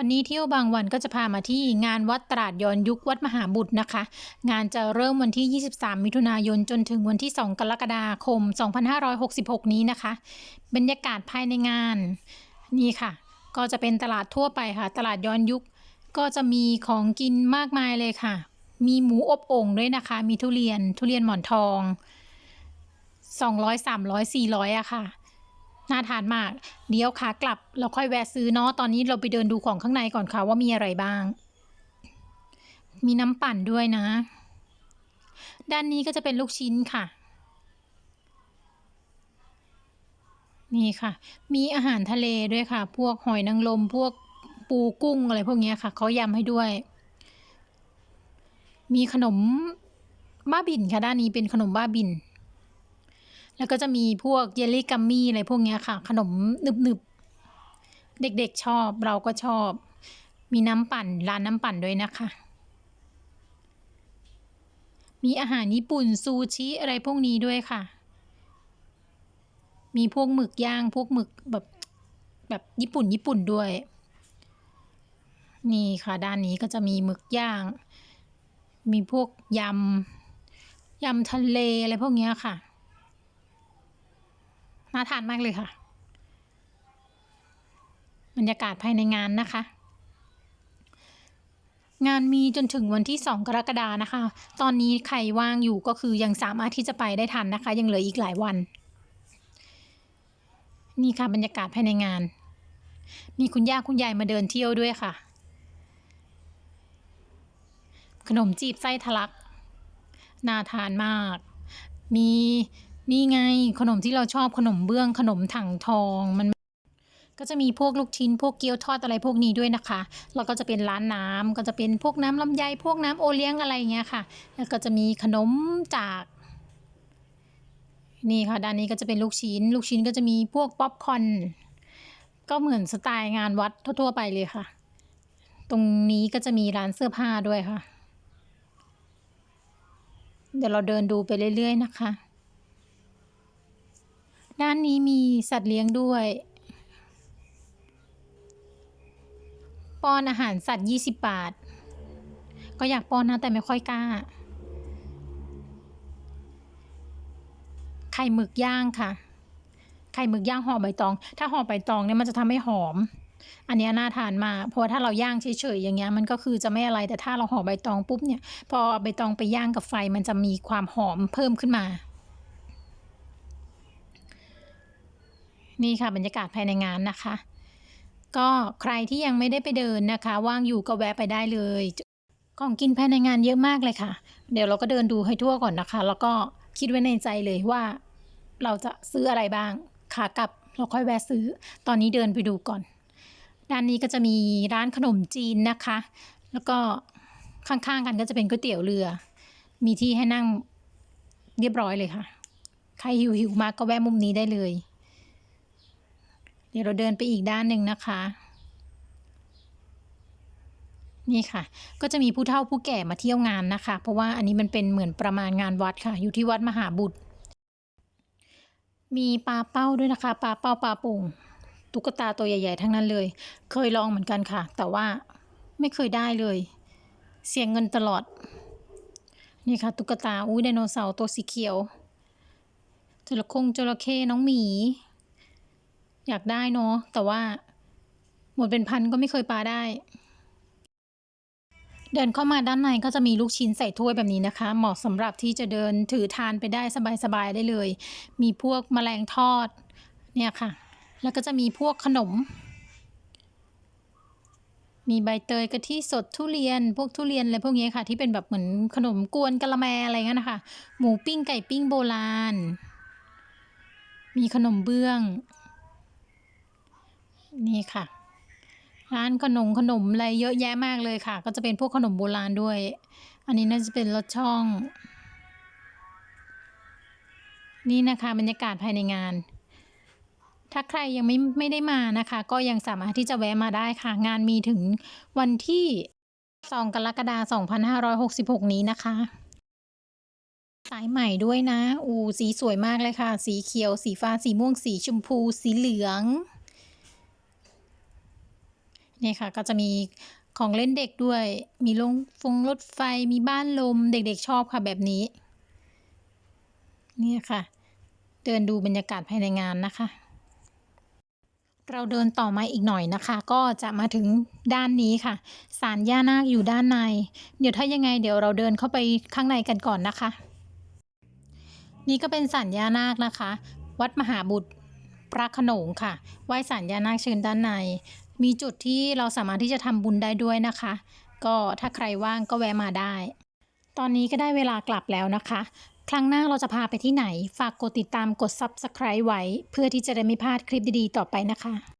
วันนี้เที่ยวบางวันก็จะพามาที่งานวัดตราดย้อนยุควัดมหาบุตรนะคะ งานจะเริ่มวันที่ 23 มิถุนายนจนถึงวันที่ 2 กรกฎาคม 2566 นี้นะคะ บรรยากาศภายในงานนี่ค่ะ ก็จะเป็นตลาดทั่วไปค่ะ ตลาดย้อนยุคก็จะมีของกินมากมายเลยค่ะ มีหมูอบโอ่งด้วยนะคะ มีทุเรียนทุเรียนหมอนทอง 200 300 400อะค่ะ น่าทานมาก เดี๋ยวขากลับเราค่อยแวะซื้อเนาะตอนนี้เราไปเดินดูของข้างในก่อนค่ะว่ามีอะไรบ้าง มีน้ำปั่นด้วยนะ ด้านนี้ก็จะเป็นลูกชิ้นค่ะ นี่ค่ะ มีอาหารทะเลด้วยค่ะ พวกหอยนางรมพวกปูกุ้งอะไรพวกนี้ค่ะเขายำให้ด้วย มีขนมบ้าบินค่ะด้านนี้เป็นขนมบ้าบิน แล้วก็จะมีพวกเยลลี่กัมมี่อะไรพวกเนี้ยค่ะ ขนมหนึบๆ เด็กๆชอบเราก็ชอบ มีน้ำปั่นร้านน้ำปั่นด้วยนะคะ มีอาหารญี่ปุ่นซูชิอะไรพวกนี้ด้วยค่ะ มีพวกหมึกย่างพวกหมึกแบบแบบญี่ปุ่นญี่ปุ่นด้วย นี่ค่ะ ด้านนี้ก็จะมีหมึกย่าง มีพวกยำยำทะเลอะไรพวกเนี้ยค่ะ น่าทานมากเลยค่ะ บรรยากาศภายในงานนะคะ งานมีจนถึงวันที่ 2 กรกฎานะคะ ตอนนี้ใครว่างอยู่ก็คือยังสามารถที่จะไปได้ทันนะคะ ยังเหลืออีกหลายวัน นี่ค่ะบรรยากาศภายในงาน มีคุณย่าคุณยายมาเดินเที่ยวด้วยค่ะ ขนมจีบไส้ทะลัก น่าทานมาก มี นี่ไงขนมที่เราชอบขนมเบื้องขนมถังทองมันก็จะมีพวกลูกชิ้นพวกเกี๊ยวทอดอะไรพวกนี้ด้วยนะคะ แล้วก็จะเป็นร้านน้ำก็จะเป็นพวกน้ำลำไยพวกน้ำโอเลี้ยงอะไรเงี้ยค่ะ แล้วก็จะมีขนมจาก นี่ค่ะด้านนี้ก็จะเป็นลูกชิ้น ลูกชิ้นก็จะมีพวกป๊อปคอนก็เหมือนสไตล์งานวัดทั่วๆไปเลยค่ะ ตรงนี้ก็จะมีร้านเสื้อผ้าด้วยค่ะ เดี๋ยวเราเดินดูไปเรื่อยๆนะคะ นี้มีสัตว์เลี้ยงด้วย ป้อนอาหารสัตว์ 20 บาท ก็อยากป้อนนะ แต่ไม่ค่อยกล้า ไข่หมึกย่างค่ะ ไข่หมึกย่างห่อใบตอง ถ้าห่อใบตองเนี่ยมันจะทำให้หอม อันนี้น่าทานมากเพราะถ้าเราย่างเฉยๆอย่างเงี้ยมันก็คือจะไม่อะไรแต่ถ้าเราห่อใบตองปุ๊บเนี่ย พอใบตองไปย่างกับไฟมันจะมีความหอมเพิ่มขึ้นมา นี่ค่ะบรรยากาศภายในงานนะคะ ก็ใครที่ยังไม่ได้ไปเดินนะคะ ว่างอยู่ก็แวะไปได้เลย ของกินภายในงานเยอะมากเลยค่ะ เดี๋ยวเราก็เดินดูให้ทั่วก่อนนะคะ แล้วก็คิดไว้ในใจเลยว่า เราจะซื้ออะไรบ้างขากลับเราค่อยแวะซื้อ ตอนนี้เดินไปดูก่อน ด้านนี้ก็จะมีร้านขนมจีนนะคะ แล้วก็ข้างๆกันก็จะเป็นก๋วยเตี๋ยวเรือ มีที่ให้นั่งเรียบร้อยเลยค่ะ ใครหิวหิวมาก็แวะมุมนี้ได้เลย ดี๋ยวเราเดินไปอีกด้านหนึ่งนะคะ นี่ค่ะ ก็จะมีผู้เฒ่าผู้แก่มาเที่ยวงานนะคะ เพราะว่าอันนี้มันเป็นเหมือนประมาณงานวัดค่ะ อยู่ที่วัดมหาบุตร มีปลาเป้าด้วยนะคะปลาเป้าปลาโป่งตุ๊กตาตัวใหญ่ ๆ ทั้งนั้นเลย เคยลองเหมือนกันค่ะ แต่ว่าไม่เคยได้เลย เสียงเงินตลอด นี่ค่ะ ตุ๊กตา อุ้ยไดโนเสาร์ตัวสีเขียวจระคงจระเข้น้องหมี อยากได้เนาะแต่ว่า หมดเป็นพันก็ไม่เคยปาได้ เดินเข้ามาด้านในก็จะมีลูกชิ้นใส่ถ้วยแบบนี้นะคะ เหมาะสำหรับที่จะเดินถือทานไปได้สบายๆได้เลย มีพวกแมลงทอดเนี่ยค่ะ แล้วก็จะมีพวกขนม มีใบเตยกะทิสดทุเรียน พวกทุเรียนอะไรพวกนี้ค่ะ ที่เป็นแบบเหมือนขนมกวนกะละแมอะไรเงี้ยนะคะ หมูปิ้งไก่ปิ้งโบราณ มีขนมเบื้อง นี่ค่ะ ร้านขนมขนมอะไรเยอะแยะมากเลยค่ะ ก็จะเป็นพวกขนมโบราณด้วย อันนี้น่าจะเป็นรถช่อง นี่นะคะบรรยากาศภายในงาน ถ้าใครยังไม่ไม่ได้มานะคะ ก็ยังสามารถที่จะแวะมาได้ค่ะ งานมีถึงวันที่ 2 กรกฎาคม 2566 นี้นะคะสายใหม่ด้วยนะ อูสีสวยมากเลยค่ะ สีเขียว สีฟ้า สีม่วง สีชมพู สีเหลือง นี่ค่ะก็จะมีของเล่นเด็กด้วย มีลงฟงรถไฟ มีบ้านลม เด็กๆชอบค่ะแบบนี้เนี่ยค่ะ เดินดูบรรยากาศภายในงานนะคะ เราเดินต่อมาอีกหน่อยนะคะ ก็จะมาถึงด้านนี้ค่ะศาลย่านาคอยู่ด้านใน เดี๋ยวถ้ายังไงเดี๋ยวเราเดินเข้าไปข้างในกันก่อนนะคะ นี่ก็เป็นศาลย่านาคนะคะ วัดมหาบุตรพระขนงค่ะ ไหว้ศาลย่านาคเชิญด้านใน มีจุดที่เราสามารถที่จะทำบุญได้ด้วยนะคะ ก็ถ้าใครว่างก็แวะมาได้ ตอนนี้ก็ได้เวลากลับแล้วนะคะ ครั้งหน้าเราจะพาไปที่ไหน ฝากกดติดตามกด Subscribe ไว้ เพื่อที่จะได้ไม่พลาดคลิปดีๆ ต่อไปนะคะ